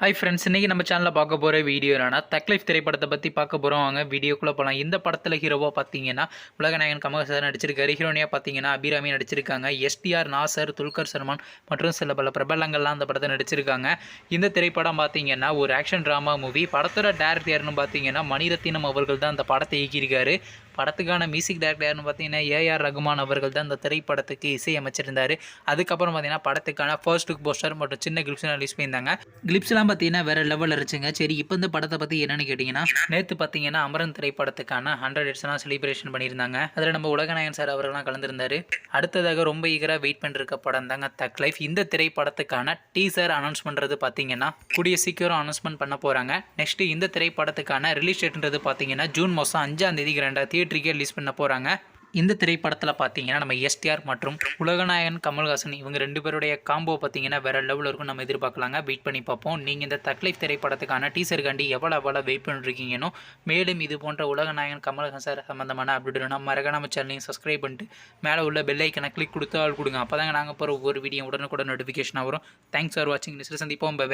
Hi friends இன்றைக்கி நம்ம சேனலில் பார்க்க போகிற வீடியோ என்னன்னா தக்லைஃப் திரைப்படத்தை பற்றி பார்க்க போகிறோம் வாங்க வீடியோக்குள்ளே போகலாம் இந்த படத்தில் ஹீரோவாக பார்த்தீங்கன்னா உலகநாயகன் கமல் சார் நடிச்சிருக்காரு. ஹீரோனியாக பார்த்தீங்கன்னா அபிராமி நடிச்சிருக்காங்க. எஸ்டிஆர் நாசர் துல்கர் சல்மான் மற்றும் சில பல பிரபலங்கள்லாம் அந்த படத்தை நடிச்சிருக்காங்க. இந்த திரைப்படம் பார்த்தீங்கன்னா ஒரு ஆக்ஷன் ட்ராமா மூவி படத்தோட டேரக்டர் யாருன்னு பார்த்தீங்கன்னா மணிரத்தினம் அவர்கள் தான் அந்த படத்தை இயக்கியிருக்காரு. படத்துக்கான மியூசிக் டேரக்டர் யாருன்னு பார்த்தீங்கன்னா ஏஆர் ரகுமான் அவர்கள் தான் இந்த திரைப்படத்துக்கு இசையமைச்சிருந்தார். அதுக்கப்புறம் பார்த்தீங்கன்னா படத்துக்கான ஃபர்ஸ்ட் லுக் போஸ்டர் மற்றும் சின்ன கிளிப்ஸ்லாம் ரிலீஸ் பண்ணியிருந்தாங்க. கிளிப்ஸ்லாம் பார்த்தீங்கன்னா வேறு லெவல் இருந்துச்சுங்க. சரி இப்போ இந்த படத்தை பற்றி என்னன்னு கேட்டிங்கன்னா நேற்று பார்த்தீங்கன்னா அமரன் திரைப்படத்துக்கான ஹண்ட்ரட் இயர்ஸ்லாம் செலிப்ரேஷன் பண்ணியிருந்தாங்க. அதில் நம்ம உலகநாயகன் சார் அவர்கள்லாம் கலந்துருந்தார். அடுத்ததாக ரொம்ப ஈகராக வெயிட் பண்ணிருக்க படம் தாங்க தக் லைஃப் இந்த திரைப்படத்துக்கான டீசர் அனௌன்ஸ் பண்ணுறது பார்த்தீங்கன்னா கூடிய சீக்கிரம் அனௌன்ஸ்மெண்ட் பண்ண போகிறாங்க நெக்ஸ்ட்டு இந்த திரைப்படத்துக்கான ரிலீஸ் டேட்ன்றது பார்த்தீங்கன்னா ஜூன் மாதம் அஞ்சாம் தேதி ரெண்டாவது தியேட்டருக்கே ரிலீஸ் பண்ண போகிறாங்க இந்த திரைப்படத்தில் பார்த்தீங்கன்னா நம்ம எஸ்டிஆர் மற்றும் உலகநாயகன் கமல்ஹாசன் இவங்க ரெண்டு பேருடைய காம்போ பார்த்தீங்கன்னா வேற லெவலில் இருக்கும் நம்ம எதிர்பார்க்கலாங்க. வெயிட் பண்ணி பார்ப்போம். நீங்கள் இந்த தக்லைஃப் திரைப்படத்துக்கான டீசர் காண்டி எவ்வளோ எவ்வளோ வெயிட் பண்ணிருக்கீங்கன்னு மேலும் இது போன்ற உலகநாயகன் கமல்ஹாசன் சம்மந்தமான அப்டேட்னா நம்ம மறக்காம சேனலையும் சப்ஸ்கிரைப் பண்ணிட்டு மேலே உள்ள பெல் ஐக்கனை கிளிக் கொடுத்து ஆள் கொடுங்க. அப்போ தாங்க நாங்கள் போகிற ஒவ்வொரு வீடியோ உடனுக்குடன் நோட்டிஃபிகேஷனாக வரும். தேங்க்ஸ் ஃபார் வாட்சிங் நெக்ஸ்ட் சந்திப்போம். பை